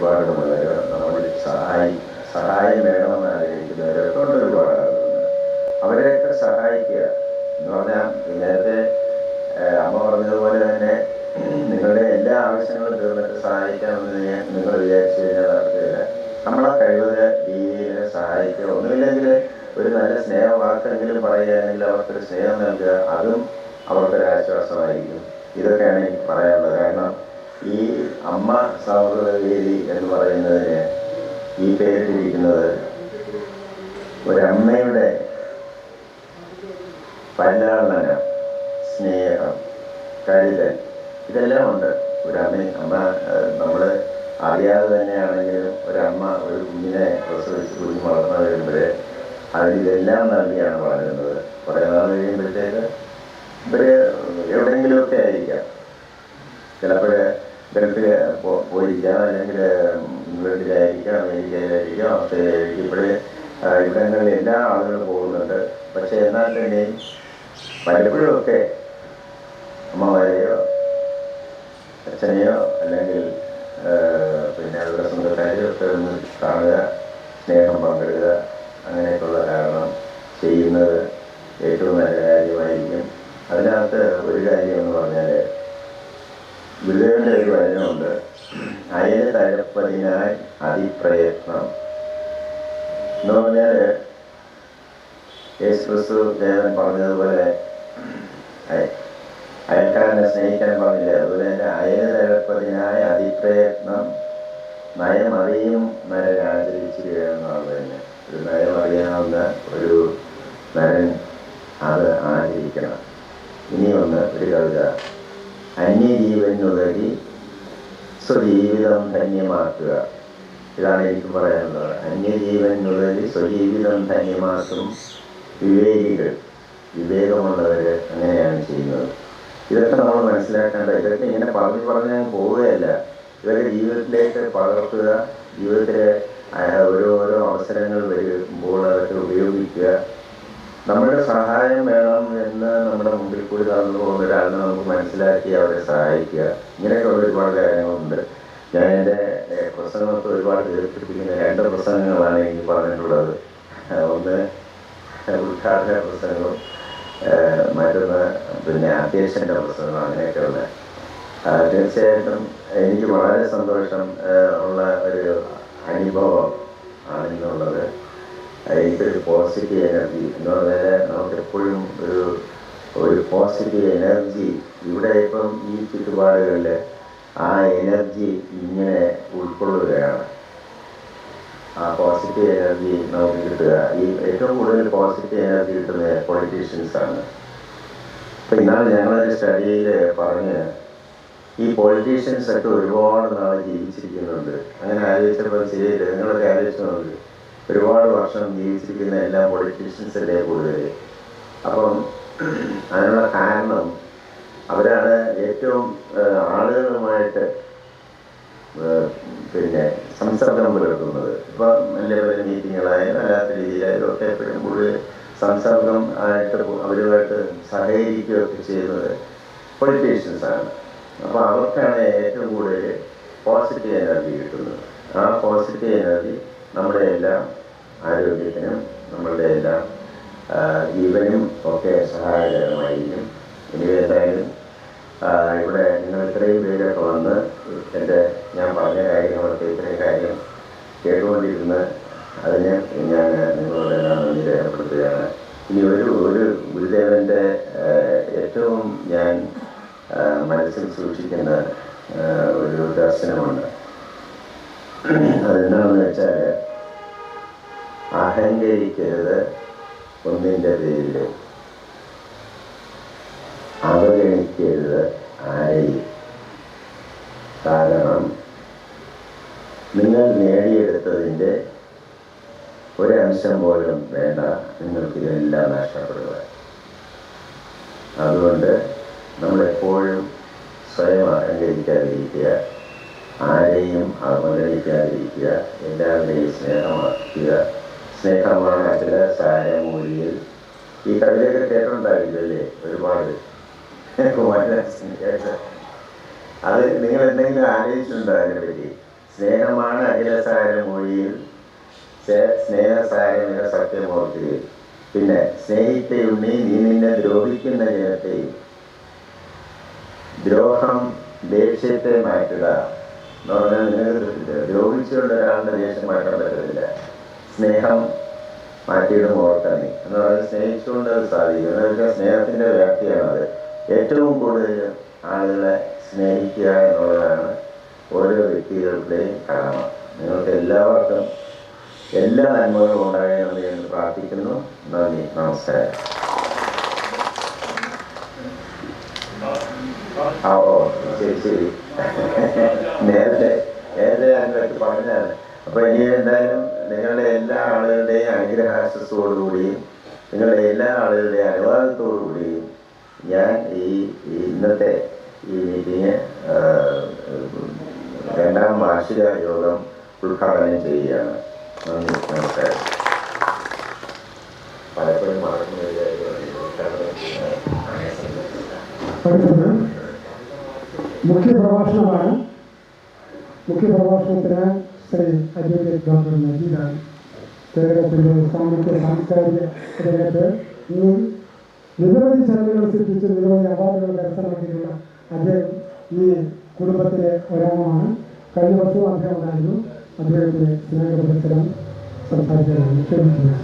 ചുറ്റുപാടുമുള്ളവർ നമ്മൾ സഹായി സഹായം വേണമെന്ന് ആഗ്രഹിക്കുന്നവരൊക്കെ ഉണ്ട് ഒരുപാട് ആളുകളുണ്ട്. അവരെയൊക്കെ സഹായിക്കുക. എന്ന് പറഞ്ഞാൽ നേരത്തെ അമ്മ പറഞ്ഞതുപോലെ തന്നെ നിങ്ങളുടെ എല്ലാ ആവശ്യങ്ങളും തീർന്നിട്ട് സഹായിക്കാമെന്ന് ഞാൻ നിങ്ങൾ വിചാരിച്ചു കഴിഞ്ഞാൽ നടക്കില്ല. നമ്മളെ കഴിവുള്ള രീതിയിൽ സഹായിക്കുക. ഒന്നുമില്ലെങ്കിൽ ഒരു നല്ല സ്നേഹവാക്കെങ്കിലും പറയുകയാണെങ്കിൽ അവർക്കൊരു സ്നേഹം നൽകുക. അതും ഈ പേരിട്ടിരിക്കുന്നത് ഒരമ്മയുടെ പരിലാളനം സ്നേഹം കരുതൽ ഇതെല്ലാം ഉണ്ട്. ഒരമ്മ അമ്മ നമ്മൾ അറിയാതെ തന്നെയാണെങ്കിലും ഒരമ്മ ഒരു കുഞ്ഞിനെ പ്രസവിച്ച് കുഞ്ഞ് വളർന്നു കഴിയുമ്പോൾ അതിലിതെല്ലാം നൽകിയാണ് വളരുന്നത്. കുറേ നാൾ കഴിയുമ്പോഴത്തേക്ക് ഇവർ എവിടെയെങ്കിലുമൊക്കെ ആയിരിക്കാം. ചിലപ്പോൾ ഗൾഫിൽ പോയിരിക്കാം. അല്ലെങ്കിൽ ഇംഗ്ലണ്ടിലായിരിക്കാം അമേരിക്കയിലായിരിക്കാം ഓസ്ട്രേലിയയിലായിരിക്കും. ഇവിടെ ഇവിടങ്ങളിൽ എല്ലാ ആളുകളും പോകുന്നുണ്ട്. പക്ഷേ എന്നാൽ തന്നെ പലപ്പോഴുമൊക്കെ അമ്മമാരെയോ അച്ഛനെയോ അല്ലെങ്കിൽ പിന്നെ അവരുടെ സ്വന്തക്കാരെയോ ഒക്കെ ഒന്ന് കാണുക സ്നേഹം പങ്കിടുക അങ്ങനെയൊക്കെയുള്ള കാരണം ചെയ്യുന്നത് ഏറ്റവും നല്ല കാര്യമായിരിക്കും. അതിനകത്ത് ഒരു കാര്യം എന്ന് പറഞ്ഞാൽ ഗുരുദേവന്റെ ഒരു വചനമുണ്ട്. അയൽ തഴപ്പതിനായി അതിപ്രയത്നം. എന്ന് പറഞ്ഞാൽ യേശു ദേവൻ പറഞ്ഞതുപോലെ അയ- അയൽക്കാരനെ സ്നേഹിക്കാൻ പറഞ്ഞില്ല? അതുപോലെ തന്നെ അയൽ തഴപ്പതിനായി അതിപ്രയത്നം നയമറിയും നരൻ എന്നുള്ളത് തന്നെ. ഒരു നയമറിയാവുന്ന ഒരു നരൻ അത് ആചരിക്കണം ഇനിയൊന്ന് ഒരു കവിത. അന്യജീവനുതരി സ്വജീവിതം ധന്യമാക്കുക. ഇതാണ് എനിക്ക് പറയാനുള്ളത്. അന്യജീവനുതരി സ്വജീവിതം ധന്യമാക്കും വിവേകികൾ. വിവേകമുള്ളവർ അങ്ങനെയാണ് ചെയ്യുന്നത്. ഇതൊക്കെ നമ്മൾ മനസ്സിലാക്കേണ്ട ഇതൊക്കെ ഇങ്ങനെ പറഞ്ഞു പറഞ്ഞ് പോവുകയല്ല. ഇതൊക്കെ ജീവിതത്തിലേക്ക് പകർത്തുക ജീവിതത്തിലെ ഓരോരോ അവസരങ്ങൾ വരുമ്പോൾ അതൊക്കെ ഉപയോഗിക്കുക. നമ്മുടെ സഹായം വേണം എന്ന് നമ്മുടെ മുമ്പിൽ കൂടി നടന്നു പോകുന്ന ഒരാളിനെ നമുക്ക് മനസ്സിലാക്കി അവരെ സഹായിക്കുക. ഇങ്ങനെയൊക്കെയുള്ള ഒരുപാട് കാര്യങ്ങളുണ്ട്. ഞാൻ എന്റെ പ്രസംഗത്തെ ഒരുപാട് ദീർഘിപ്പിക്കുന്ന രണ്ട് പ്രസംഗങ്ങളാണ് എനിക്ക് പറഞ്ഞിട്ടുള്ളത്. ഒന്ന് ഉദ്ഘാടന പ്രസംഗവും മറ്റൊന്ന് പിന്നെ അധ്യക്ഷന്റെ പ്രസംഗം അങ്ങനെയൊക്കെയുള്ള തീർച്ചയായിട്ടും എനിക്ക് വളരെ സന്തോഷം ഉള്ള ഒരു അനുഭവം ആണ് ഇന്നുള്ളത് എനിക്കൊരു പോസിറ്റീവ് എനർജി എന്ന് പറഞ്ഞാൽ നമുക്കെപ്പോഴും ഒരു ഒരു പോസിറ്റീവ് എനർജി ഇവിടെ ഇപ്പം ഈ ചുറ്റുപാടുകളിൽ ആ എനർജി ഇങ്ങനെ ഉൾക്കൊള്ളുകയാണ്. ആ പോസിറ്റീവ് എനർജി നമുക്ക് കിട്ടുക. ഈ ഏറ്റവും കൂടുതൽ പോസിറ്റീവ് എനർജി കിട്ടുന്നത് പൊളിറ്റീഷ്യൻസ് ആണ്. അപ്പം ഇന്നാൾ ഞങ്ങളൊരു സ്റ്റഡിയിൽ പറഞ്ഞ് ഈ പൊളിറ്റീഷ്യൻസ് ഒക്കെ ഒരുപാട് നാൾ ജീവിച്ചിരിക്കുന്നുണ്ട്. അങ്ങനെ ആലോചിച്ചപ്പോൾ ശരിയല്ല നിങ്ങളൊക്കെ ആലോചിച്ചു നോക്ക് ഒരുപാട് വർഷം ജീവിച്ചിരിക്കുന്ന എല്ലാ പൊളിറ്റീഷ്യൻസ് അല്ലേ കൂടുതൽ അപ്പം അതിനുള്ള കാരണം അവരാണ് ഏറ്റവും ആളുകളുമായിട്ട് പിന്നെ സംസർഗം പുലർത്തുന്നത്. ഇപ്പം വലിയ മീറ്റിങ്ങുകളായാലും അല്ലാത്ത രീതിയിലായാലും ഒക്കെ എപ്പോഴും കൂടുതൽ സംസർഗം ആയിട്ട് അവരുമായിട്ട് സഹകരിക്കുകയൊക്കെ ചെയ്യുന്നത് പൊളിറ്റീഷ്യൻസ് ആണ്. അപ്പോൾ അവർക്കാണ് ഏറ്റവും കൂടുതൽ പോസിറ്റീവ് എനർജി കിട്ടുന്നത്. ആ പോസിറ്റീവ് എനർജി നമ്മുടെ എല്ലാം ആരോഗ്യത്തിനും നമ്മളുടെ എല്ലാം ജീവനും ഒക്കെ സഹായകരമായിരിക്കും. ഇനി എന്തായാലും ആ, ഇവിടെ നിങ്ങൾ ഇത്രയും പേരൊക്കെ വന്ന് എന്റെ ഞാൻ പറഞ്ഞ കാര്യങ്ങളൊക്കെ ഇത്രയും കാര്യം കേട്ടുകൊണ്ടിരുന്ന് അതിന് ഞാൻ നിങ്ങളോട് നന്ദി രേഖപ്പെടുത്തുകയാണ്. ഇനി ഒരു ഒരു ഗുരുദേവന്റെ ഏറ്റവും ഞാൻ മനസ്സിൽ സൂക്ഷിക്കുന്ന ഒരു ദർശനമുണ്ട്. അതെന്താണെന്ന് വെച്ചാൽ അഹങ്കരിക്കരുത് ഒന്നിന്റെ പേരിൽ അവഗണിക്കരുത് ആരെയും. കാരണം നിങ്ങൾ നേടിയെടുത്തതിന്റെ ഒരംശം പോലും വേണ്ട നിങ്ങൾക്ക് ഇതെല്ലാം നഷ്ടപ്പെടുക. അതുകൊണ്ട് നമ്മളെപ്പോഴും സ്വയം അഹങ്കരിക്കാതിരിക്കുക ആരെയും അവഗണിക്കാതിരിക്കുക എല്ലാവരെയും സ്നേഹമാക്കുക സ്നേഹമാണ് അഖില സാരമൂലിയിൽ ഈ കവിതയൊക്കെ കേട്ടിട്ടുണ്ടാവില്ലല്ലേ ഒരുപാട്. അത് നിങ്ങൾ എന്തെങ്കിലും ആലോചിച്ചിട്ടുണ്ടോ അതിനെപ്പറ്റി? സ്നേഹമാണ് അഖിലസാര മൊഴിയിൽ ചേ- സ്നേഹസാരമിക സത്യമോർക്കുകയും പിന്നെ സ്നേഹിത്തയുണ്ണി നീ നിന്നെ ദ്രോഹിക്കുന്ന ജനത്തെയും ദ്രോഹം ദേഷ്യത്തെ മാറ്റുക എന്ന് പറഞ്ഞാൽ നിങ്ങൾക്ക് ദ്രോഹിച്ചുകൊണ്ട് ഒരാളുടെ ദേഷ്യം മാറ്റാൻ പറ്റത്തില്ല. സ്നേഹം മാറ്റിയിടും ഓർക്കാനി എന്ന് പറഞ്ഞാൽ സ്നേഹിച്ചുകൊണ്ട് അത് സാധിക്കും. എന്നൊക്കെ സ്നേഹത്തിന്റെ വ്യാപ്തിയാണ് അത്. ഏറ്റവും കൂടുതൽ ആളുകളെ സ്നേഹിക്കുക എന്നുള്ളതാണ് ഓരോ വ്യക്തികളുടെയും കടമ. നിങ്ങൾക്ക് എല്ലാവർക്കും എല്ലാ നന്മകളും ഉണ്ടാകണമെന്ന് ഞാൻ പ്രാർത്ഥിക്കുന്നു. നന്ദി നമസ്കാരം. ആ ഓ ശരി ശരി. നേരത്തെ നേരത്തെ ഞാൻ പറഞ്ഞാണ് അപ്പൊ ഇനി എന്തായാലും നിങ്ങളുടെ എല്ലാ ആളുകളുടെയും അനുഗ്രഹാശസ്സോടുകൂടിയും നിങ്ങളുടെ എല്ലാ ആളുകളുടെയും അനുവാദത്തോടുകൂടിയും ഞാൻ ഈ ഇന്നത്തെ ഈ മീറ്റിംഗ് രണ്ടാം വാർഷിക യോഗം ഉദ്ഘാടനം ചെയ്യുകയാണ്. നന്ദി നമസ്കാരം. പലപ്പോഴും മറന്നു അടുത്തത് മുഖ്യ പ്രഭാഷണമാണ് മുഖ്യ പ്രഭാഷണത്തിന് ശ്രീ അഡ്വക്കേറ്റ് ഡോക്ടർ നജീദാണ് കേരളത്തിലെ സാമൂഹ്യ സാംസ്കാരിക രംഗത്ത് നിരവധി ചലനങ്ങൾ സൃഷ്ടിച്ച് നിരവധി അവാർഡുകൾ കരസ്ഥമാക്കിയിട്ടുള്ള അദ്ദേഹം ഈ കുടുംബത്തിലെ ഒരാളാണ്. കഴിഞ്ഞ വർഷവും അദ്ദേഹം ഉണ്ടായിരുന്നു. അദ്ദേഹത്തിന്റെ പ്രദർശനം സംസാരിക്കാനാണ്. ക്ഷണിക്കുന്നത്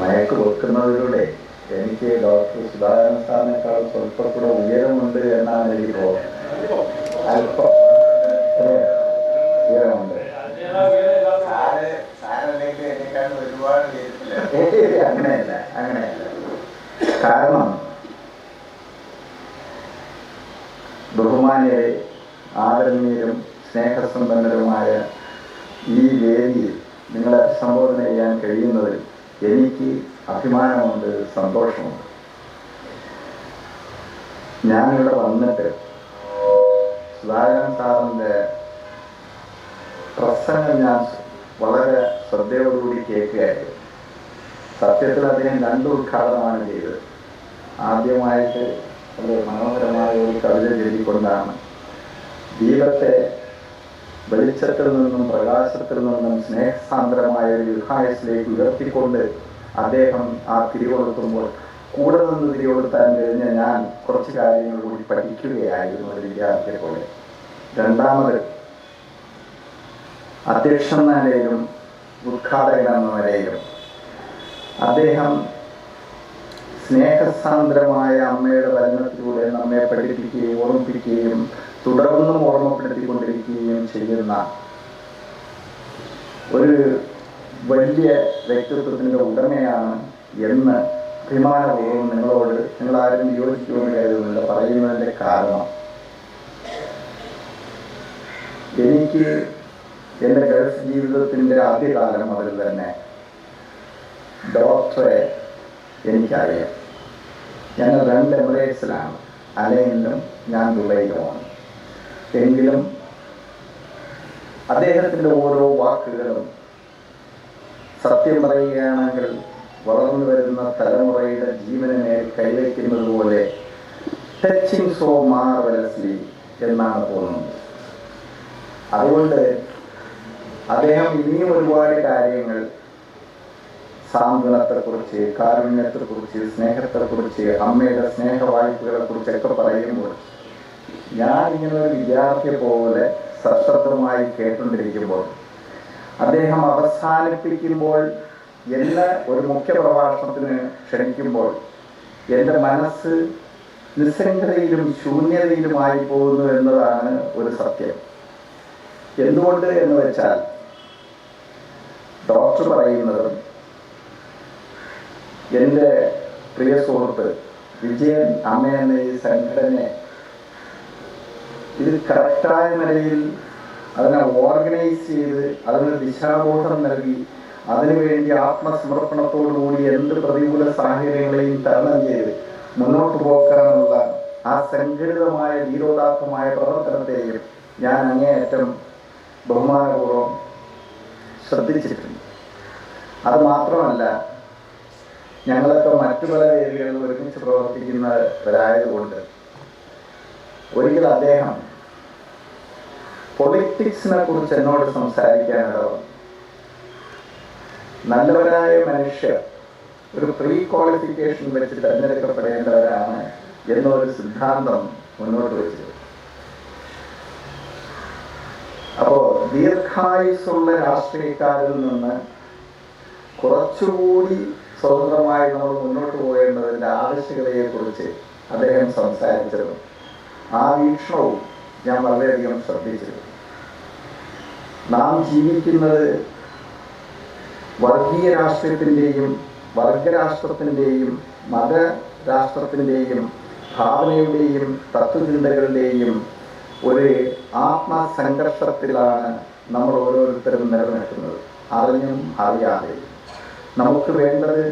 മയക്ക് വെക്കുന്നതിലൂടെ എനിക്ക് ഡോക്ടർ സുധാകരൻ സാറിനേക്കാൾ സ്വല്പം കൂടെ ഉയരമുണ്ട് എന്നാണ് എനിക്ക് തോന്നുന്നത് അല്പം അല്ലേ? ഉയരമുണ്ട് സാറ് സാറല്ലെങ്കിൽ എന്നെക്കാളും ഒരുപാട് ഉയരത്തിൽ. ഏയ് അങ്ങനെയല്ല അങ്ങനെയല്ല കാരണം ബഹുമാന്യരെ ആദരണീയരും സ്നേഹസമ്പന്നരുമായ ഈ വേദിയിൽ നിങ്ങളെ സംബോധന ചെയ്യാൻ കഴിയുന്നതിൽ എനിക്ക് അഭിമാനമുണ്ട് സന്തോഷമുണ്ട്. ഞാനിവിടെ വന്നിട്ട് സുധാകരൻ സാറിന്റെ പ്രസംഗം ഞാൻ വളരെ ശ്രദ്ധയോടുകൂടി കേൾക്കുകയായിരുന്നു. സത്യത്തിൽ അദ്ദേഹം രണ്ട് ഉദ്ഘാടനമാണ് ചെയ്തത്. ആദ്യമായിട്ട് വളരെ മനോഹരമായ ഒരു കവിത ചൊല്ലിക്കൊണ്ടാണ് ദീപത്തെ വെളിച്ചത്തിൽ നിന്നും പ്രകാശത്തിൽ നിന്നും സ്നേഹസാന്ദ്രമായ ഒരു യുഹായസിലേക്ക് ഉയർത്തിക്കൊണ്ട് അദ്ദേഹം ആ തിരികൊളുത്തുമ്പോൾ കൂടെ നിന്ന് തിരികൊളുത്താൻ കഴിഞ്ഞ ഞാൻ കുറച്ച് കാര്യങ്ങൾ കൂടി പഠിക്കുകയായിരുന്നു ഒരു വിദ്യാർത്ഥിയെ പോലെ. രണ്ടാമത് അധ്യക്ഷൻ എന്ന നിലയിലും ഉദ്ഘാടകൻ എന്ന നിലയിലും അദ്ദേഹം സ്നേഹസാന്ദ്രമായ അമ്മയുടെ ഭരണത്തിലൂടെ നമ്മെ പഠിപ്പിക്കുകയും ഓർമ്മിപ്പിക്കുകയും തുടർന്നും ഓർമ്മപ്പെടുത്തിക്കൊണ്ടിരിക്കുകയും ചെയ്യുന്ന ഒരു വലിയ വ്യക്തിത്വത്തിന്റെ ഉടമയാണ് എന്ന് അഭിമാനപൂർവം നിങ്ങളോട് നിങ്ങളാരും വിയോജിക്കുമെന്ന് കരുതുന്നില്ല. പറയുന്നതിന്റെ കാരണം. എനിക്ക് എന്റെ ഗൾഫ് ജീവിതത്തിന്റെ ആദ്യകാലം മുതൽ തന്നെ ഡോക്ടറെ എനിക്കറിയാം. ഞങ്ങൾ രണ്ട് എമിറേറ്റ്സിലാണ്. അലയിലും ഞാൻ ദുബൈയിലുമാണ് എങ്കിലും അദ്ദേഹത്തിന്റെ ഓരോ വാക്കുകളും സത്യം പറയുകയാണെങ്കിൽ വളർന്നു വരുന്ന തലമുറയുടെ ജീവന് മേൽ കൈവയ്ക്കുന്നത് പോലെ ടച്ചിങ് സോ മാർവലസ്ലി എന്നാണ് തോന്നുന്നത്. അതുകൊണ്ട് അദ്ദേഹം ഇനിയും ഒരുപാട് കാര്യങ്ങൾ സാന്ത്വനത്തെക്കുറിച്ച് കാരുണ്യത്തെക്കുറിച്ച് സ്നേഹത്തെക്കുറിച്ച് അമ്മയുടെ സ്നേഹവായ്പകളെ കുറിച്ചൊക്കെ പറയുമ്പോൾ ഞാൻ ഇങ്ങനെ ഒരു വിദ്യാർത്ഥിയെ പോലെ സശ്രദ്ധമായി കേട്ടുകൊണ്ടിരിക്കുമ്പോൾ അദ്ദേഹം അവസാനിപ്പിക്കുമ്പോൾ എന്നെ ഒരു മുഖ്യ പ്രഭാഷണത്തിന് ക്ഷണിക്കുമ്പോൾ എന്റെ മനസ്സ് നിസ്സംഗതയിലും ശൂന്യതയിലുമായി പോകുന്നു എന്നതാണ് ഒരു സത്യം. എന്തുകൊണ്ട് എന്ന് വെച്ചാൽ ഡോക്ടർ പറയുന്നതും എന്റെ പ്രിയ സുഹൃത്ത് വിജയൻ അമ്മ എന്ന ഈ സംഘടനയെ ഇത് കറക്റ്റായ നിലയിൽ അതിനെ ഓർഗനൈസ് ചെയ്ത് അതിന് ദിശാബോധം നൽകി അതിനുവേണ്ടി ആത്മസമർപ്പണത്തോടുകൂടി എന്ത് പ്രതികൂല സാഹചര്യങ്ങളെയും തരണം ചെയ്ത് മുന്നോട്ട് പോക്കാനുള്ള ആ സംഘടിതമായ ധീരോദാത്തമായ പ്രവർത്തനത്തെയും ഞാൻ അങ്ങേയറ്റം ബഹുമാനപൂർവം ശ്രദ്ധിച്ചിട്ടുണ്ട്. അത് മാത്രമല്ല ഞങ്ങളൊക്കെ മറ്റു പല ഏരിയകളിൽ ഒരുമിച്ച് പ്രവർത്തിക്കുന്നവരായതുകൊണ്ട് ഒരിക്കൽ അദ്ദേഹം പൊളിറ്റിക്സിനെ കുറിച്ച് എന്നോട് സംസാരിക്കാനിടവന്നു നല്ലവരായ മനുഷ്യർ ഒരു പ്രീ ക്വാളിഫിക്കേഷൻ വെച്ച് തിരഞ്ഞെടുക്കപ്പെടേണ്ടവരാണ് എന്നൊരു സിദ്ധാന്തം മുന്നോട്ട് വെച്ചത് അപ്പോ ദീർഘായുസുള്ള രാഷ്ട്രീയക്കാരിൽ നിന്ന് കുറച്ചുകൂടി സ്വതന്ത്രമായി നമ്മൾ മുന്നോട്ട് പോകേണ്ടതിന്റെ ആവശ്യകതയെക്കുറിച്ച് അദ്ദേഹം സംസാരിച്ചിരുന്നു. ആ വീക്ഷണവും ഞാൻ വളരെയധികം ശ്രദ്ധിച്ചത് നാം ജീവിക്കുന്നത് വർഗീയ രാഷ്ട്രീയത്തിന്റെയും വർഗരാഷ്ട്രത്തിന്റെയും മതരാഷ്ട്രത്തിന്റെയും ഭാവനയുടെയും തത്വചിന്തകളുടെയും ഒരു ആത്മസംഘർഷത്തിലാണ് നമ്മൾ ഓരോരുത്തരും നിലനിൽക്കുന്നത്. അറിഞ്ഞും അറിയാതെ നമുക്ക് വേണ്ടത്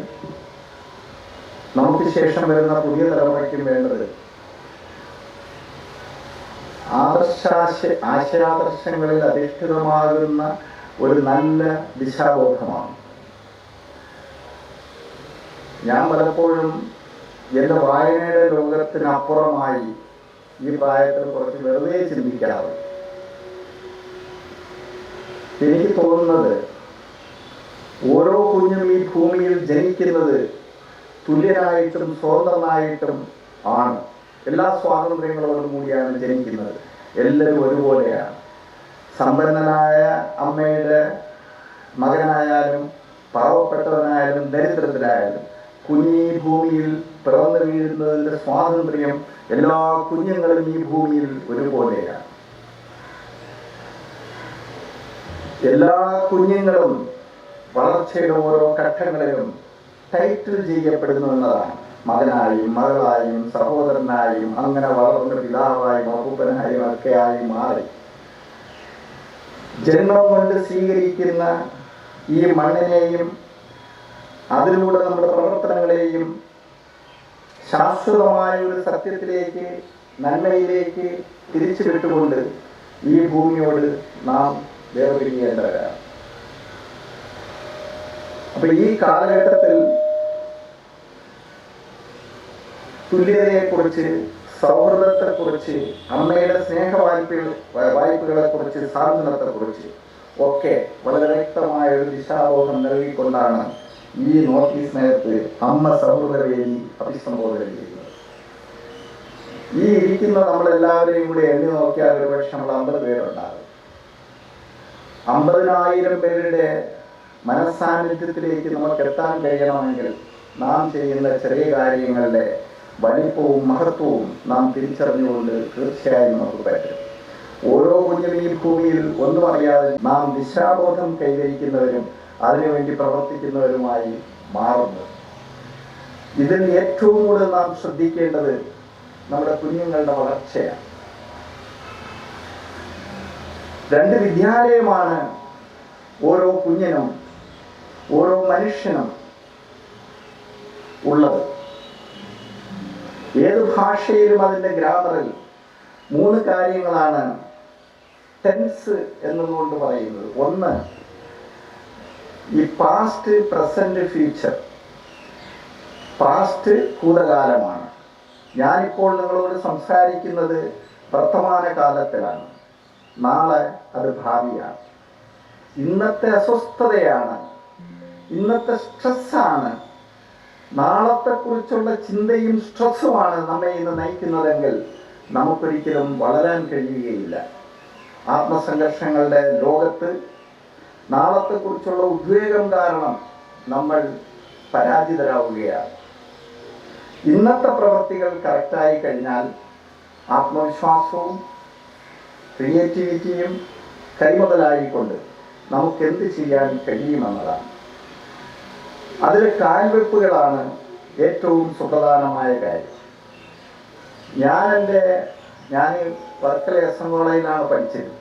നമുക്ക് ശേഷം വരുന്ന പുതിയ തലമുറയ്ക്കും വേണ്ടത് ആദർശാശ ആശയാദർശങ്ങളിൽ അധിഷ്ഠിതമാകുന്ന ഒരു നല്ല ദിശാബോധമാണ്. ഞാൻ പലപ്പോഴും എന്റെ വായനയുടെ ലോകത്തിനപ്പുറമായി ഈ പ്രായത്തിൽ കുറച്ച് വെറുതെ ചിന്തിക്കാറ് എനിക്ക് തോന്നുന്നത് ഓരോ കുഞ്ഞും ഈ ഭൂമിയിൽ ജനിക്കുന്നത് തുല്യനായിട്ടും സ്വതന്ത്രനായിട്ടും ആണ്. എല്ലാ സ്വാതന്ത്ര്യങ്ങളോടും കൂടിയാണ് ജനിക്കുന്നത്. എല്ലാവരും ഒരുപോലെയാണ്. സമ്പന്നനായ അമ്മയുടെ മകനായാലും പാവപ്പെട്ടവനായാലും ദരിദ്രത്തിലായാലും കുഞ്ഞി ഭൂമിയിൽ പിറന്നു വീഴുന്നതിന്റെ സ്വാതന്ത്ര്യം എല്ലാ കുഞ്ഞുങ്ങളും ഈ ഭൂമിയിൽ ഒരുപോലെയാണ്. എല്ലാ കുഞ്ഞുങ്ങളും വളർച്ചയുടെ ഓരോ ഘട്ടങ്ങളിലും ടൈറ്റിൽ ചെയ്യപ്പെടുന്നു എന്നതാണ്. മകനായും മകളായും സഹോദരനായും അങ്ങനെ വളർന്ന പിതാവായും അപ്പൂപ്പനായും ഒക്കെയായി മാറി. ജന്മം കൊണ്ട് സ്വീകരിക്കുന്ന ഈ മണ്ണിനെയും അതിലൂടെ നമ്മുടെ പ്രവർത്തനങ്ങളെയും ശാശ്വതമായ ഒരു സത്യത്തിലേക്ക് നന്മയിലേക്ക് തിരിച്ചു വിട്ടുകൊണ്ട് ഈ ഭൂമിയോട് നാം വേർപിരിയേണ്ടവരാണ്. അപ്പൊ ഈ കാലഘട്ടത്തിൽ തുല്യതയെക്കുറിച്ച് സൗഹൃദത്തെക്കുറിച്ച് അമ്മയുടെ സ്നേഹ വായ്പകൾ വായ്പകളെ കുറിച്ച് സാന്ത്വനത്തെക്കുറിച്ച് ഒക്കെ വളരെ വ്യക്തമായ ഒരു ദിശാബോധം നൽകിക്കൊണ്ടാണ് ഈ നോട്ടീസ് നേരത്ത് അമ്മ സൗഹൃദ വേദി അഭിസംബോധന ചെയ്യുന്നത് ഈ ഇരിക്കുന്ന നമ്മളെല്ലാവരെയും കൂടി എണ്ണി നോക്കിയാൽ ഒരു പക്ഷെ നമ്മൾ അമ്പത് പേരുണ്ടാകും. അമ്പതിനായിരം പേരുടെ മനസ്സാന്നിധ്യത്തിലേക്ക് നമുക്ക് എത്താൻ കഴിയണമെങ്കിൽ നാം ചെയ്യുന്ന ചെറിയ കാര്യങ്ങളുടെ വലിപ്പവും മഹത്വവും നാം തിരിച്ചറിഞ്ഞുകൊണ്ട് തീർച്ചയായും നമുക്ക് പറ്റും ഓരോ കുഞ്ഞും ഈ ഭൂമിയിൽ ഒന്നും അറിയാതെ നാം ദിശാബോധം കൈവരിക്കുന്നവരും അതിനുവേണ്ടി പ്രവർത്തിക്കുന്നവരുമായി മാറുന്നു. ഇതിൽ ഏറ്റവും കൂടുതൽ നാം ശ്രദ്ധിക്കേണ്ടത് നമ്മുടെ കുഞ്ഞുങ്ങളുടെ വളർച്ചയാണ്. രണ്ട് വിദ്യാലയമാണ് ഓരോ കുഞ്ഞിനും ഓരോ മനുഷ്യനും ഉള്ളത്. ഏത് ഭാഷയിലും അതിന്റെ ഗ്രാമറിൽ മൂന്ന് കാര്യങ്ങളാണ് ടെൻസ് എന്നതുകൊണ്ട് പറയുന്നത്. ഒന്ന് ഈ പാസ്റ്റ് പ്രസന്റ് ഫ്യൂച്ചർ പാസ്റ്റ് ഭൂതകാലമാണ്. ഞാനിപ്പോൾ നിങ്ങളോട് സംസാരിക്കുന്നത് വർത്തമാന കാലത്തിലാണ്. നാളെ അത് ഭാവിയാണ്. ഇന്നത്തെ അസ്വസ്ഥതയാണ്. ഇന്നത്തെ സ്ട്രെസ്സാണ് നാളത്തെക്കുറിച്ചുള്ള ചിന്തയും സ്ട്രെസ്സുമാണ് നമ്മെ ഇന്ന് നയിക്കുന്നതെങ്കിൽ നമുക്കൊരിക്കലും വളരാൻ കഴിയുകയില്ല. ആത്മസംഘർഷങ്ങളുടെ ലോകത്ത് നാളത്തെക്കുറിച്ചുള്ള ഉദ്വേഗം കാരണം നമ്മൾ പരാജിതരാവുകയാണ്. ഇന്നത്തെ പ്രവൃത്തികൾ കറക്റ്റായി കഴിഞ്ഞാൽ ആത്മവിശ്വാസവും ക്രിയേറ്റിവിറ്റിയും കൈമുതലായിക്കൊണ്ട് നമുക്ക് എന്ത് ചെയ്യാൻ കഴിയുമെന്നതാണ്. അതിൽ കാൽവെപ്പുകളാണ് ഏറ്റവും സുപ്രധാനമായ കാര്യം. ഞാൻ എന്റെ ഞാൻ വർക്കല എസ് എൻ കോളേജിലാണ് പഠിച്ചത്.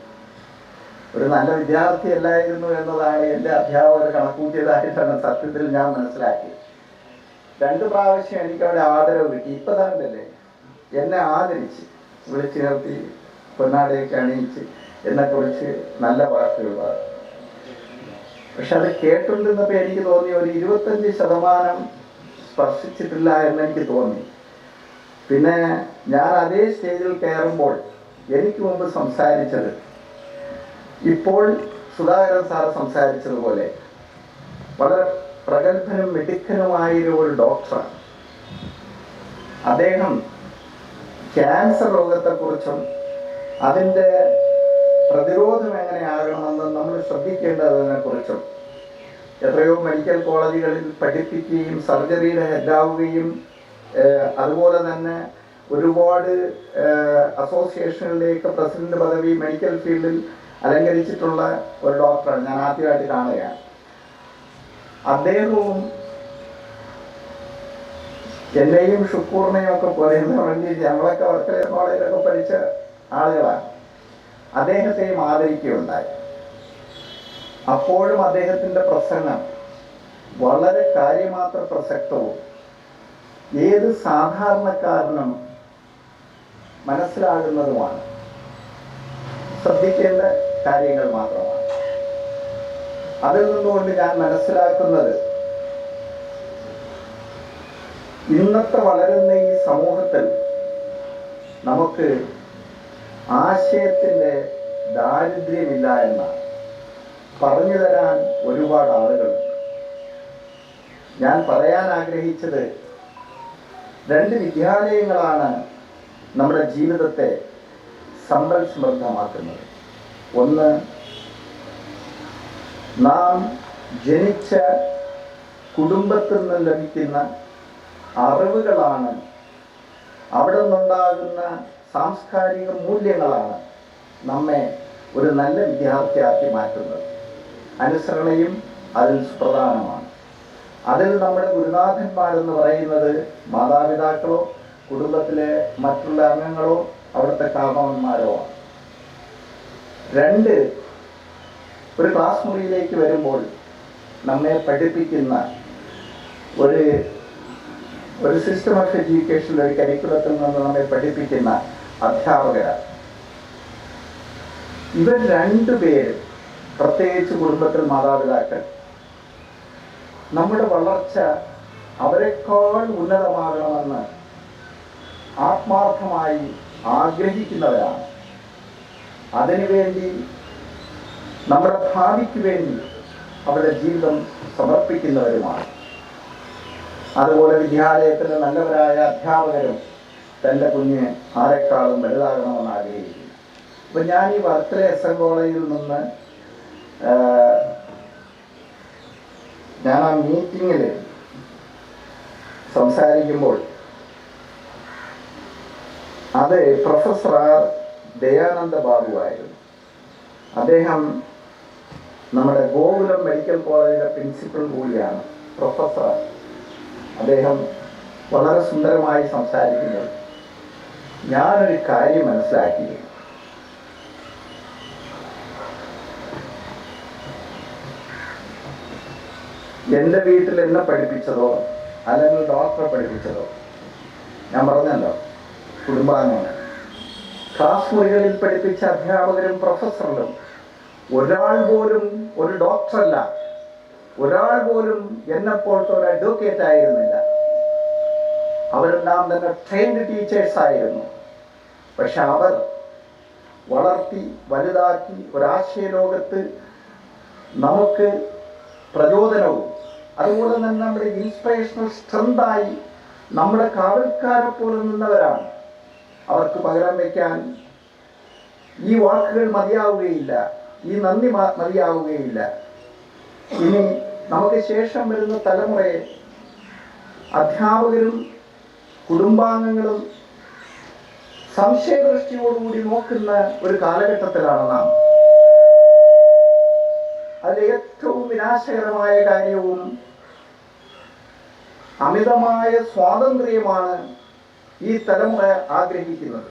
ഒരു നല്ല വിദ്യാർത്ഥി അല്ലായിരുന്നു എന്നതാണ് എന്റെ അധ്യാപകർ കണക്കൂട്ടിയതായിട്ടാണ് സത്യത്തിൽ ഞാൻ മനസ്സിലാക്കിയത്. രണ്ട് പ്രാവശ്യം എനിക്ക് അവിടെ ആദരവ് കിട്ടി. ഇപ്പതാണ്ടല്ലേ എന്നെ ആദരിച്ച് വിളിച്ചു നിർത്തി പൊന്നാടയൊക്കെ അണിയിച്ച് എന്നെക്കുറിച്ച് നല്ല വാക്കുകൾ പറഞ്ഞു. പക്ഷെ അത് കേട്ടുകൊണ്ടിരുന്നപ്പോൾ എനിക്ക് തോന്നി ഒരു ഇരുപത്തഞ്ച് ശതമാനം സ്പർശിച്ചിട്ടില്ല എന്ന് എനിക്ക് തോന്നി. പിന്നെ ഞാൻ അതേ സ്റ്റേജിൽ കയറുമ്പോൾ എനിക്ക് മുമ്പ് സംസാരിച്ചത് ഇപ്പോൾ സുധാകരൻ സാർ സംസാരിച്ചതുപോലെ വളരെ പ്രഗത്ഭനും മിടുക്കനുമായ ഒരു ഡോക്ടറാണ്. അദ്ദേഹം ക്യാൻസർ രോഗത്തെക്കുറിച്ചും അതിന്റെ പ്രതിരോധം എങ്ങനെയാകണമെന്ന് നമ്മൾ ശ്രദ്ധിക്കേണ്ടതിനെ കുറിച്ചും എത്രയോ മെഡിക്കൽ കോളേജുകളിൽ പഠിപ്പിക്കുകയും സർജറിയുടെ ഹെഡാവുകയും അതുപോലെ തന്നെ ഒരുപാട് അസോസിയേഷനിലേക്ക് പ്രസിഡന്റ് പദവി മെഡിക്കൽ ഫീൽഡിൽ അലങ്കരിച്ചിട്ടുള്ള ഒരു ഡോക്ടറാണ് ഞാൻ ആദ്യമായിട്ട് കാണുകയാണ്. അദ്ദേഹവും എന്നെയും ഷുക്കൂറിനെയും ഒക്കെ പോലെ ഞങ്ങളൊക്കെ വർക്കല കോളേജിലൊക്കെ പഠിച്ച ആളുകളാണ്. അദ്ദേഹത്തെയും ആദരിക്കുകയുണ്ടായി അപ്പോഴും അദ്ദേഹത്തിന്റെ പ്രസംഗം വളരെ കാര്യമാത്ര പ്രസക്തവും ഏത് സാധാരണക്കാരനും മനസ്സിലാകുന്നതുമാണ്. ശ്രദ്ധിക്കേണ്ട കാര്യങ്ങൾ മാത്രമാണ്. അതിൽ നിന്നുകൊണ്ട് ഞാൻ മനസ്സിലാക്കുന്നത് ഇന്നത്തെ വളരുന്ന ഈ സമൂഹത്തിൽ നമുക്ക് ആശയത്തിന്റെ ദാരിദ്ര്യമില്ല എന്നാണ് പറഞ്ഞു തരാൻ ഒരുപാട് ആളുകളുണ്ട് ഞാൻ പറയാൻ ആഗ്രഹിച്ചത് രണ്ട് വിദ്യാലയങ്ങളാണ് നമ്മുടെ ജീവിതത്തെ സമ്പൽ സമൃദ്ധമാക്കുന്നത് ഒന്ന് നാം ജനിച്ച കുടുംബത്തിൽ നിന്ന് ലഭിക്കുന്ന അറിവുകളാണ് അവിടെ നിന്നുണ്ടാകുന്ന സാംസ്കാരിക മൂല്യങ്ങളാണ് നമ്മെ ഒരു നല്ല വിദ്യാർത്ഥിയാക്കി മാറ്റുന്നത്. അനുസരണയും അതിൽ സുപ്രധാനമാണ്. അതിൽ നമ്മുടെ ഗുരുനാഥന്മാരെന്ന് പറയുന്നത് മാതാപിതാക്കളോ കുടുംബത്തിലെ മറ്റുള്ള അംഗങ്ങളോ അവിടുത്തെ കാമവന്മാരോ ആണ്. രണ്ട് ഒരു ക്ലാസ് മുറിയിലേക്ക് വരുമ്പോൾ നമ്മെ പഠിപ്പിക്കുന്ന ഒരു ഒരു സിസ്റ്റം ഓഫ് എഡ്യൂക്കേഷനിൽ ഒരു കരിക്കുലത്തിൽ നിന്ന് നമ്മെ പഠിപ്പിക്കുന്ന അധ്യാപകരാണ് ഇവർ രണ്ടുപേരും പ്രത്യേകിച്ച് കുടുംബത്തിൽ മാതാപിതാക്കൾ. നമ്മുടെ വളർച്ച അവരെക്കാൾ ഉന്നതമാകണമെന്ന് ആത്മാർത്ഥമായി ആഗ്രഹിക്കുന്നവരാണ്. അതിനുവേണ്ടി നമ്മുടെ ഭാവിക്ക് വേണ്ടി അവരുടെ ജീവിതം സമർപ്പിക്കുന്നവരുമാണ്. അതുപോലെ വിദ്യാലയത്തിലെ നല്ലവരായ അധ്യാപകരും തന്റെ കുഞ്ഞ് ആരെക്കാളും വലുതാകണമെന്ന് ആഗ്രഹിക്കുന്നു. അപ്പം ഞാൻ ഈ വർക്കല എസ് എൻ കോളേജിൽ നിന്ന് ഞാൻ ആ മീറ്റിങ്ങിൽ സംസാരിക്കുമ്പോൾ അത് പ്രൊഫസർ ആർ. ദയാനന്ദ ബാബു ആയിരുന്നു. അദ്ദേഹം നമ്മുടെ ഗോകുലം മെഡിക്കൽ കോളേജിലെ പ്രിൻസിപ്പൽ കൂടിയാണ് പ്രൊഫസർ. അദ്ദേഹം വളരെ സുന്ദരമായി സംസാരിക്കുന്നത്. ഞാനൊരു കാര്യം മനസ്സിലാക്കി. എന്റെ വീട്ടിൽ എന്നെ പഠിപ്പിച്ചതോ അല്ലെങ്കിൽ ഡോക്ടറെ പഠിപ്പിച്ചതോ ഞാൻ പറഞ്ഞല്ലോ കുടുംബാംഗങ്ങൾ. ക്ലാസ് മുറികളിൽ പഠിപ്പിച്ച അധ്യാപകരും പ്രൊഫസറിലും ഒരാൾ പോലും ഒരു ഡോക്ടറല്ല ഒരാൾ പോലും എന്നെപ്പോഴത്തെ ഒരു അഡ്വക്കേറ്റ് ആയിരുന്നില്ല. അവരെല്ലാം തന്നെ ട്രെയിൻഡ് ടീച്ചേഴ്സ് ആയിരുന്നു. പക്ഷെ അവർ വളർത്തി വലുതാക്കി ഒരാശയ ലോകത്ത് നമുക്ക് പ്രചോദനവും അതുപോലെ തന്നെ നമ്മുടെ ഇൻസ്പിറേഷണൽ സ്ട്രെങ്തായി നമ്മുടെ കാവൽക്കാരെ പോലെ നിന്നവരാണ്. അവർക്ക് പകരം വയ്ക്കാൻ ഈ വാക്കുകൾ മതിയാവുകയില്ല ഈ നന്ദി മതിയാവുകയില്ല. ഇനി നമുക്ക് ശേഷം വരുന്ന തലമുറയെ അധ്യാപകരും കുടുംബാംഗങ്ങളും സംശയദൃഷ്ടിയോടുകൂടി നോക്കുന്ന ഒരു കാലഘട്ടത്തിലാണ് നാം. അതിലെ ഏറ്റവും വിനാശകരമായ കാര്യവും അമിതമായ സ്വാതന്ത്ര്യമാണ് ഈ തലമുറ ആഗ്രഹിക്കുന്നത്.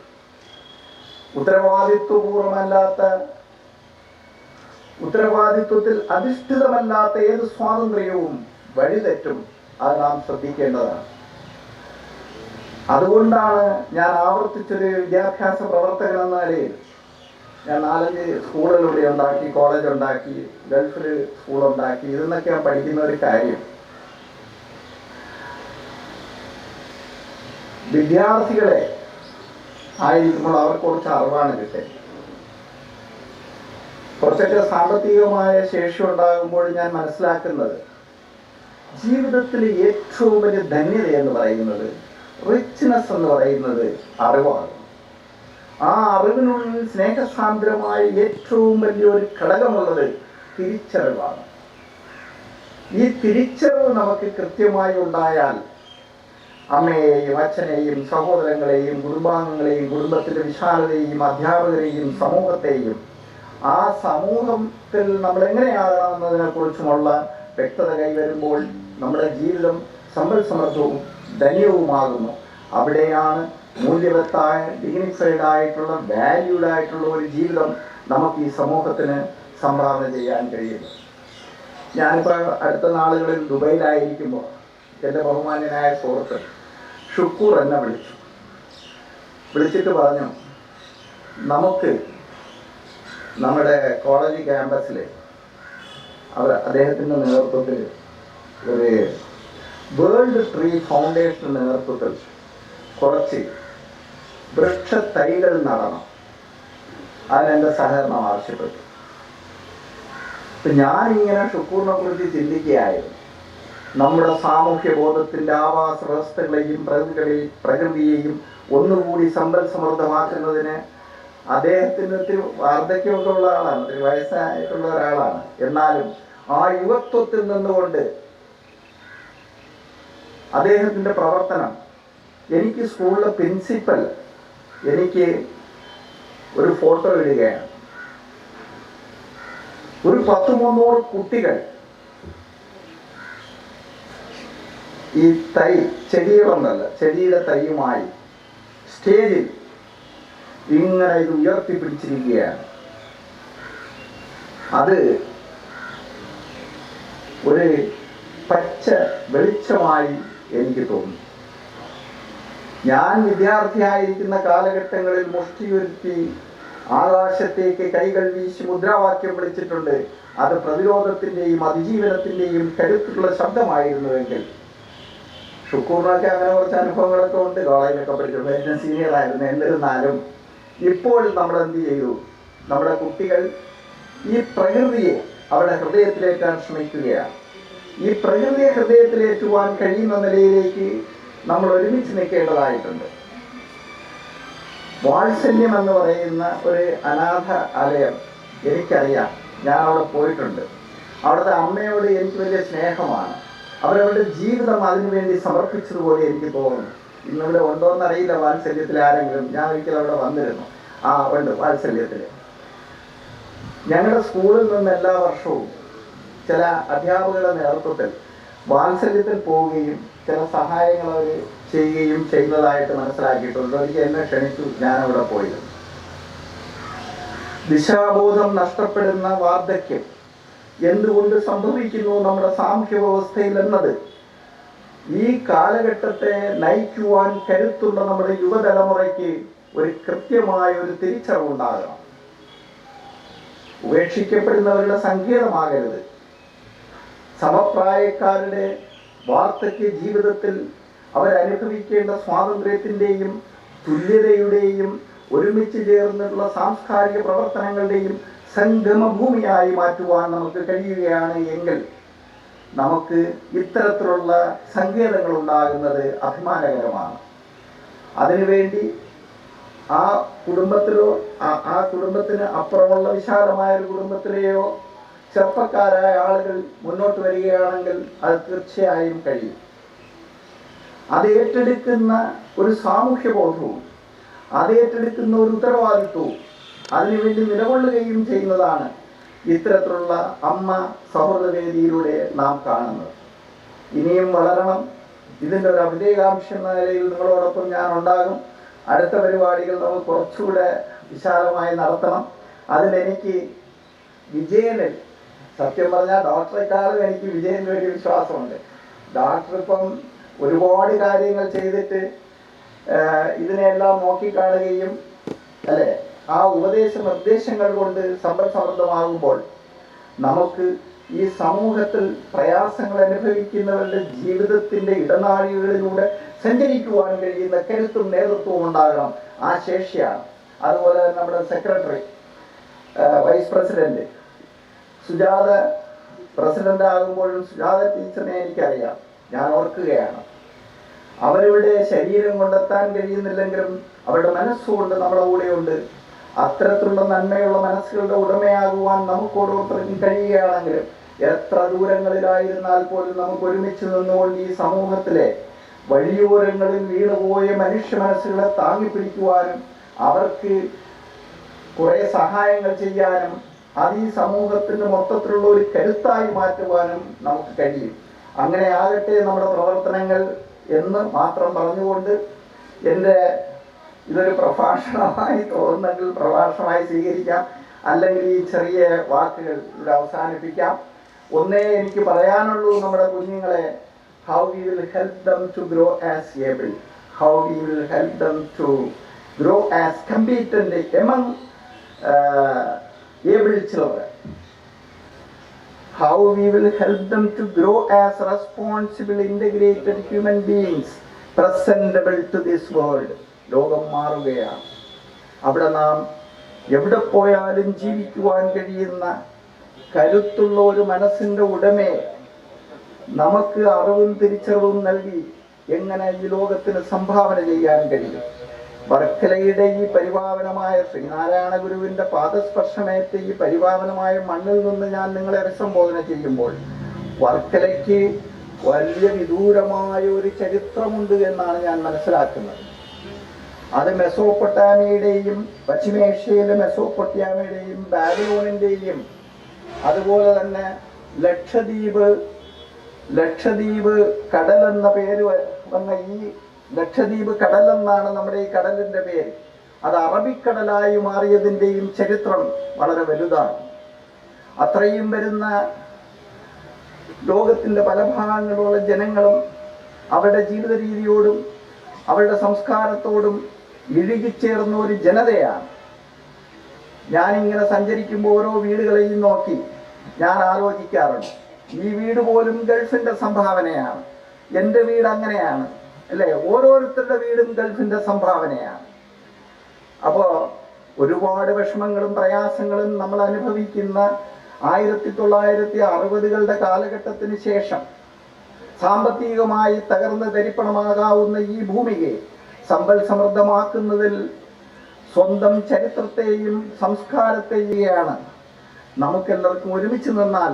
ഉത്തരവാദിത്വപൂർവമല്ലാത്ത ഉത്തരവാദിത്വത്തിൽ അധിഷ്ഠിതമല്ലാത്ത ഏത് സ്വാതന്ത്ര്യവും വഴിതെറ്റും അത് നാം ശ്രദ്ധിക്കേണ്ടതാണ്. അതുകൊണ്ടാണ് ഞാൻ ആവർത്തിച്ചൊരു വിദ്യാഭ്യാസ പ്രവർത്തകൻ എന്ന നിലയിൽ ഞാൻ നാലഞ്ച് സ്കൂളുകളിലൂടെ ഉണ്ടാക്കി കോളേജ് ഉണ്ടാക്കി ഗൾഫിൽ സ്കൂൾ ഉണ്ടാക്കി. ഇതെന്നൊക്കെ ഞാൻ പഠിക്കുന്ന ഒരു കാര്യം. വിദ്യാർത്ഥികളെ ആയിരിക്കുമ്പോൾ അവർക്ക് കുറച്ച് അറിവാണ് കിട്ടുന്നത് കുറച്ചൊക്കെ സാമ്പത്തികമായ ശേഷി ഉണ്ടാകുമ്പോൾ ഞാൻ മനസ്സിലാക്കുന്നത് ജീവിതത്തിലെ ഏറ്റവും വലിയ ധന്യത എന്ന് പറയുന്നത് റിച്ച്നെസ് എന്ന് പറയുന്നത് അറിവാണ്. ആ അറിവിനുള്ളിൽ സ്നേഹസാന്ദ്രമായ ഏറ്റവും വലിയൊരു ഘടകമുള്ളത് തിരിച്ചറിവാണ്. ഈ തിരിച്ചറിവ് നമുക്ക് കൃത്യമായി ഉണ്ടായാൽ അമ്മയെയും അച്ഛനെയും സഹോദരങ്ങളെയും കുടുംബാംഗങ്ങളെയും കുടുംബത്തിന്റെ വിശാലതയെയും അധ്യാപകരെയും സമൂഹത്തെയും ആ സമൂഹത്തിൽ നമ്മൾ എങ്ങനെയാകണം എന്നതിനെ കുറിച്ചുമുള്ള വ്യക്തത കൈവരുമ്പോൾ നമ്മുടെ ജീവിതം സമ്പൽ സമൃദ്ധവും ധന്യവുമാകുന്നു. അവിടെയാണ് മൂല്യവത്തായ ഡിഗ്നിഫൈഡ് ആയിട്ടുള്ള വാല്യൂഡ് ആയിട്ടുള്ള ഒരു ജീവിതം നമുക്ക് ഈ സമൂഹത്തിന് സംഭാവന ചെയ്യാൻ കഴിയുന്നു ഞാനിപ്പോൾ അടുത്ത നാളുകളിൽ ദുബൈയിലായിരിക്കുമ്പോൾ എന്റെ ബഹുമാന്യനായ സുഹൃത്ത് ഷുക്കൂർ എന്നെ വിളിച്ചു. വിളിച്ചിട്ട് പറഞ്ഞു നമുക്ക് നമ്മുടെ കോളേജ് ക്യാമ്പസിൽ അവർ അദ്ദേഹത്തിന്റെ നേതൃത്വത്തിൽ ഒരു വേൾഡ് ട്രീ ഫൗണ്ടേഷന്റെ നേതൃത്വത്തിൽ കുറച്ച് വൃക്ഷ തൈകൾ നടണം അതിനെന്റെ സഹകരണം ആവശ്യപ്പെട്ടു. ഇപ്പം ഞാനിങ്ങനെ ഷുക്കൂറിനെ കുറിച്ച് ചിന്തിക്കുകയായിരുന്നു നമ്മുടെ സാമൂഹ്യ ബോധത്തിന്റെ ആവാസ വ്യവസ്ഥകളെയും പ്രകൃതികളെയും പ്രകൃതിയെയും ഒന്നുകൂടി സമ്പൽ സമൃദ്ധമാക്കുന്നതിന് അദ്ദേഹത്തിന് ഒത്തിരി വാർദ്ധക്യമൊക്കെ ഉള്ള ആളാണ്. ഒത്തിരി വയസ്സായിട്ടുള്ള ഒരാളാണ്. എന്നാലും ആ യുവത്വത്തിൽ നിന്നുകൊണ്ട് അദ്ദേഹത്തിന്റെ പ്രവർത്തനം എനിക്ക് സ്കൂളിലെ പ്രിൻസിപ്പൽ എനിക്ക് ഒരു ഫോട്ടോ ഇടുകയാണ്. ഒരു പത്ത് മുന്നൂറ് കുട്ടികൾ ഈ തൈ ചെടികളൊന്നല്ല ചെടിയുടെ തൈയുമായി സ്റ്റേജിൽ ഇങ്ങനെ ഇത് ഉയർത്തിപ്പിടിച്ചിരിക്കുകയാണ്. അത് ഒരു പച്ച വെളിച്ചമായി എനിക്ക് തോന്നി ഞാൻ വിദ്യാർത്ഥിയായിരിക്കുന്ന കാലഘട്ടങ്ങളിൽ മുഷ്ടിയുരുത്തി ആകാശത്തേക്ക് കൈകൾ വീശി മുദ്രാവാക്യം വിളിച്ചിട്ടുണ്ട്. അത് പ്രതിരോധത്തിന്റെയും അതിജീവനത്തിന്റെയും കരുത്തുള്ള ശബ്ദമായിരുന്നുവെങ്കിൽ. ഷുക്കൂറിനൊക്കെ അങ്ങനെ കുറച്ച് അനുഭവങ്ങളൊക്കെ ഉണ്ട്. കോളേജിലൊക്കെ പഠിച്ചിട്ടുണ്ട് എന്റെ സീനിയർ ആയിരുന്നു. എന്നിരുന്നാലും ഇപ്പോൾ നമ്മൾ എന്ത് ചെയ്തു? നമ്മുടെ കുട്ടികൾ ഈ പ്രകൃതിയെ അവരുടെ ഹൃദയത്തിലേക്കാൻ ശ്രമിക്കുകയാണ്. ഈ പ്രകൃതിയെ ഹൃദയത്തിലേറ്റുവാൻ കഴിയുന്ന നിലയിലേക്ക് നമ്മൾ ഒരുമിച്ച് നിൽക്കേണ്ടതായിട്ടുണ്ട്. വാത്സല്യം എന്ന് പറയുന്ന ഒരു അനാഥ ആലയം എനിക്കറിയാം. ഞാൻ അവിടെ പോയിട്ടുണ്ട്. അവിടുത്തെ അമ്മയോട് എനിക്ക് വലിയ സ്നേഹമാണ്. അവരവരുടെ ജീവിതം അതിനുവേണ്ടി സമർപ്പിച്ചതുപോലെ എനിക്ക് തോന്നുന്നു. ഇന്നിവിടെ ഉണ്ടോ എന്നറിയില്ല വാത്സല്യത്തിൽ ആരെങ്കിലും. ഞാൻ ഒരിക്കലും അവിടെ വന്നിരുന്നു ആ ഉണ്ട് വാത്സല്യത്തിൽ ഞങ്ങളുടെ സ്കൂളിൽ നിന്ന് എല്ലാ വർഷവും ചില അധ്യാപകരുടെ നേതൃത്വത്തിൽ വാത്സല്യത്തിൽ പോവുകയും ചില സഹായങ്ങൾ അവർ ചെയ്യുകയും ചെയ്യുന്നതായിട്ട് മനസ്സിലാക്കിയിട്ടുണ്ട്. ഒരിക്കൽ എന്നെ ക്ഷണിച്ചു ഞാൻ അവിടെ പോയിരുന്നു ദിശാബോധം നഷ്ടപ്പെടുന്ന വാർദ്ധക്യം എന്തുകൊണ്ട് സംഭവിക്കുന്നു നമ്മുടെ സാമൂഹ്യ വ്യവസ്ഥയിൽ എന്നത്? ഈ കാലഘട്ടത്തെ നയിക്കുവാൻ കരുത്തുള്ള നമ്മുടെ യുവതലമുറയ്ക്ക് ഒരു കൃത്യമായ ഒരു തിരിച്ചറിവുണ്ടാകണം. ഉപേക്ഷിക്കപ്പെടുന്നവരുടെ സങ്കേതമാകരുത്. സമപ്രായക്കാരുടെ വാർദ്ധക്യ ജീവിതത്തിൽ അവരനുഭവിക്കേണ്ട സ്വാതന്ത്ര്യത്തിന്റെയും തുല്യതയുടെയും ഒരുമിച്ച് ചേർന്നിട്ടുള്ള സാംസ്കാരിക പ്രവർത്തനങ്ങളുടെയും സംഗമഭൂമിയായി മാറ്റുവാൻ നമുക്ക് കഴിയുകയാണ് എങ്കിൽ നമുക്ക് ഇത്തരത്തിലുള്ള സങ്കേതങ്ങൾ ഉണ്ടാകുന്നത് അഭിമാനകരമാണ്. അതിനുവേണ്ടി ആ കുടുംബത്തിലോ ആ- കുടുംബത്തിന് അപ്പുറമുള്ള വിശാലമായ ഒരു കുടുംബത്തിലെയോ ചെറുപ്പക്കാരായ ആളുകൾ മുന്നോട്ട് വരികയാണെങ്കിൽ അത് തീർച്ചയായും കഴിയും. അത് ഏറ്റെടുക്കുന്ന ഒരു സാമൂഹ്യ ബോധവും അത് ഏറ്റെടുക്കുന്ന ഒരു ഉത്തരവാദിത്വവും അതിനുവേണ്ടി നിലകൊള്ളുകയും ചെയ്യുന്നതാണ് ഇത്തരത്തിലുള്ള അമ്മ സൗഹൃദവേദിയിലൂടെ നാം കാണുന്നത്. ഇനിയും വളരണം. ഇതിന്റെ ഒരു അഭിനയകാംക്ഷ എന്ന നിലയിൽ നിങ്ങളോടൊപ്പം ഞാൻ ഉണ്ടാകും. അടുത്ത പരിപാടികൾ നമുക്ക് കുറച്ചുകൂടെ വിശാലമായി നടത്തണം. അതിലെനിക്ക് വിജയനിൽ സത്യം പറഞ്ഞാൽ ഡോക്ടറെക്കാളും എനിക്ക് വിജയം ഒരു വിശ്വാസമുണ്ട് ഡോക്ടർ ഇപ്പം ഒരുപാട് കാര്യങ്ങൾ ചെയ്തിട്ട് ഇതിനെല്ലാം നോക്കിക്കാണുകയും അല്ലേ? ആ ഉപദേശ നിർദ്ദേശങ്ങൾ കൊണ്ട് സമ്പൽ സമൃദ്ധമാകുമ്പോൾ നമുക്ക് ഈ സമൂഹത്തിൽ പ്രയാസങ്ങൾ അനുഭവിക്കുന്നവരുടെ ജീവിതത്തിന്റെ ഇടനാഴികളിലൂടെ സഞ്ചരിക്കുവാൻ കഴിയുന്ന കരുത്തും നേതൃത്വവും ഉണ്ടാകണം. ആ ശേഷിയാണ്. അതുപോലെ നമ്മുടെ secretary vice president Sujatha president ആകുമ്പോഴും Sujatha ടീച്ചറിനെ എനിക്കറിയാം. ഞാൻ ഓർക്കുകയാണ്. അവരുടെ ശരീരം കൊണ്ടെത്താൻ കഴിയുന്നില്ലെങ്കിലും അവരുടെ മനസ്സുകൊണ്ട് നമ്മുടെ കൂടെയുണ്ട്. അത്തരത്തിലുള്ള നന്മയുള്ള മനസ്സുകളുടെ ഉടമയാകുവാൻ നമുക്ക് ഓരോരുത്തർക്കും കഴിയുകയാണെങ്കിലും എത്ര ദൂരങ്ങളിലായിരുന്നാൽ പോലും നമുക്ക് ഒരുമിച്ച് നിന്നുകൊണ്ട് ഈ സമൂഹത്തിലെ വഴിയോരങ്ങളിൽ വീണുപോയ മനുഷ്യ മനസ്സുകളെ താങ്ങിപ്പിടിക്കുവാനും അവർക്ക് കുറെ സഹായങ്ങൾ ചെയ്യാനും അത് ഈ സമൂഹത്തിന്റെ മൊത്തത്തിലുള്ള ഒരു കരുത്തായി മാറ്റുവാനും നമുക്ക് കഴിയും. അങ്ങനെ ആകട്ടെ നമ്മുടെ പ്രവർത്തനങ്ങൾ എന്ന് മാത്രം പറഞ്ഞുകൊണ്ട് എന്റെ ഇതൊരു പ്രഭാഷണമായി തോന്നുന്നെങ്കിൽ പ്രഭാഷണമായി സ്വീകരിക്കാം. അല്ലെങ്കിൽ ഈ ചെറിയ വാക്കുകൾ ഇവിടെ അവസാനിപ്പിക്കാം. ഒന്നേ എനിക്ക് പറയാനുള്ളൂ നമ്മുടെ കുഞ്ഞുങ്ങളെ how we will help them to grow as able how we will help them to grow as competent among able children. How we will help them to grow as responsible, integrated human beings, presentable to this world. ലോകം മാറുകയാണ് അവിടെ നാം എവിടെ പോയാലും ജീവിക്കുവാൻ കഴിയുന്ന കരുത്തുള്ള ഒരു മനസ്സിന്റെ ഉടമയെ നമുക്ക് അറിവും തിരിച്ചറിവും നൽകി എങ്ങനെ ഈ ലോകത്തിന് സംഭാവന ചെയ്യാൻ കഴിയും വർക്കലയുടെ ഈ പരിപാവനമായ ശ്രീനാരായണ ഗുരുവിന്റെ പാദസ്പർശമേറ്റ ഈ പരിപാവനമായ മണ്ണിൽ നിന്ന് ഞാൻ നിങ്ങളെ അഭിസംബോധന ചെയ്യുമ്പോൾ വർക്കലയ്ക്ക് വലിയ വിദൂരമായ ഒരു ചരിത്രമുണ്ട് എന്നാണ് ഞാൻ മനസ്സിലാക്കുന്നത്. അത് മെസോപ്പൊട്ടാമിയുടെയും പശ്ചിമേഷ്യയിലെ മെസോപ്പൊട്ടാമിയുടെയും ബാബിലോണിന്റെയും അതുപോലെ തന്നെ ലക്ഷദ്വീപ് ലക്ഷദ്വീപ് കടൽ എന്ന പേര് വന്ന ഈ ലക്ഷദ്വീപ് കടൽ എന്നാണ് നമ്മുടെ ഈ കടലിന്റെ പേര്. അത് അറബിക്കടലായി മാറിയതിന്റെയും ചരിത്രം വളരെ വലുതാണ്. അത്രയും വരുന്ന ലോകത്തിന്റെ പല ഭാഗങ്ങളിലുള്ള ജനങ്ങളും അവരുടെ ജീവിത രീതിയോടും അവരുടെ സംസ്കാരത്തോടും ഇഴുകിച്ചേർന്ന ഒരു ജനതയാണ്. ഞാനിങ്ങനെ സഞ്ചരിക്കുമ്പോൾ ഓരോ വീടുകളെയും നോക്കി ഞാൻ ആലോചിക്കാറുണ്ട്. ഈ വീട് പോലും ഗൾഫിന്റെ സംഭാവനയാണ്. എന്റെ വീട് അങ്ങനെയാണ്. അല്ലേ? ഓരോരുത്തരുടെ വീടും ഗൾഫിന്റെ സംഭാവനയാണ്. അപ്പോ ഒരുപാട് വിഷമങ്ങളും പ്രയാസങ്ങളും നമ്മൾ അനുഭവിക്കുന്ന ആയിരത്തി തൊള്ളായിരത്തി അറുപതുകളുടെ കാലഘട്ടത്തിന് ശേഷം സാമ്പത്തികമായി തകർന്ന് തരിപ്പണമാകാവുന്ന ഈ ഭൂമിയെ സമ്പൽ സമൃദ്ധമാക്കുന്നതിൽ സ്വന്തം ചരിത്രത്തെയും സംസ്കാരത്തെയുമാണ് നമുക്കെല്ലാവർക്കും ഒരുമിച്ച് നിന്നാൽ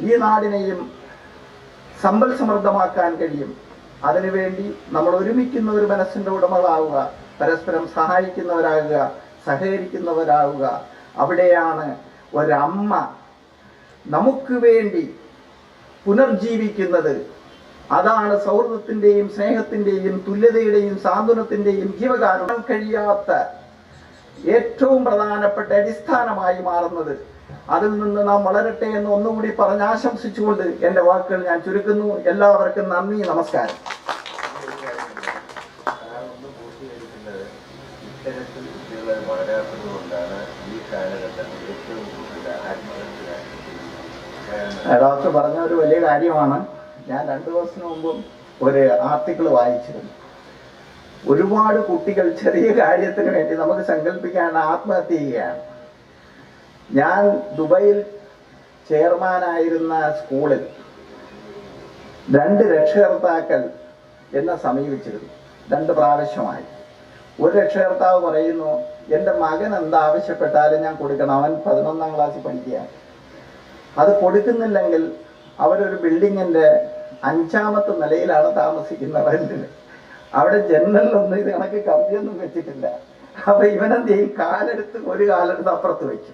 ഈ നാടിനെയും സമ്പൽ സമൃദ്ധമാക്കാൻ കഴിയും. അതിനുവേണ്ടി നമ്മൾ ഒരുമിക്കുന്ന ഒരു മനസ്സിന്റെ ഉടമകളാവുക പരസ്പരം സഹായിക്കുന്നവരാകുക സഹകരിക്കുന്നവരാകുക. അവിടെയാണ് ഒരമ്മ നമുക്ക് വേണ്ടി പുനർജീവിക്കുന്നത്. അതാണ് സൗഹൃദത്തിന്റെയും സ്നേഹത്തിന്റെയും തുല്യതയുടെയും സാന്ത്വനത്തിന്റെയും ജീവകാരണം കഴിയാത്ത ഏറ്റവും പ്രധാനപ്പെട്ട അടിസ്ഥാനമായി മാറുന്നത് അതിൽ നിന്ന് നാം വളരട്ടെ എന്ന് ഒന്നുകൂടി പറഞ്ഞ് ആശംസിച്ചുകൊണ്ട് എന്റെ വാക്കുകൾ ഞാൻ ചുരുക്കുന്നു. എല്ലാവർക്കും നന്ദി നമസ്കാരം. കൊണ്ടാണ് ഈ ഡോക്ടർ പറഞ്ഞ ഒരു വലിയ കാര്യമാണ്. ഞാൻ രണ്ടു ദിവസത്തിന് മുമ്പും ഒരു ആർട്ടിക്കിൾ വായിച്ചിരുന്നു. ഒരുപാട് കുട്ടികൾ ചെറിയ കാര്യത്തിന് വേണ്ടി നമുക്ക് സങ്കല്പിക്കാൻ ആത്മഹത്യ ചെയ്യുകയാണ്. ഞാൻ ദുബൈയിൽ ചെയർമാനായിരുന്ന സ്കൂളിൽ രണ്ട് രക്ഷകർത്താക്കൾ എന്നെ സമീപിച്ചിരുന്നു. രണ്ട് പ്രാവശ്യമായി. ഒരു രക്ഷകർത്താവ് പറയുന്നു എന്റെ മകൻ എന്താവശ്യപ്പെട്ടാലും ഞാൻ കൊടുക്കണം. അവൻ പതിനൊന്നാം ക്ലാസ്സിൽ പഠിക്കുകയാണ്. അത് കൊടുക്കുന്നില്ലെങ്കിൽ അവരൊരു ബിൽഡിങ്ങിന്റെ അഞ്ചാമത്തെ നിലയിലാണ് താമസിക്കുന്ന റെന്റിന് അവിടെ ജനലിലൊന്നും ഇത് കണക്ക് കമ്പിയൊന്നും വെച്ചിട്ടില്ല. അപ്പൊ ഇവനെന്ത് ചെയ്യും? കാലെടുത്ത് ഒരു കാലെടുത്ത് അപ്പുറത്ത് വെക്കും.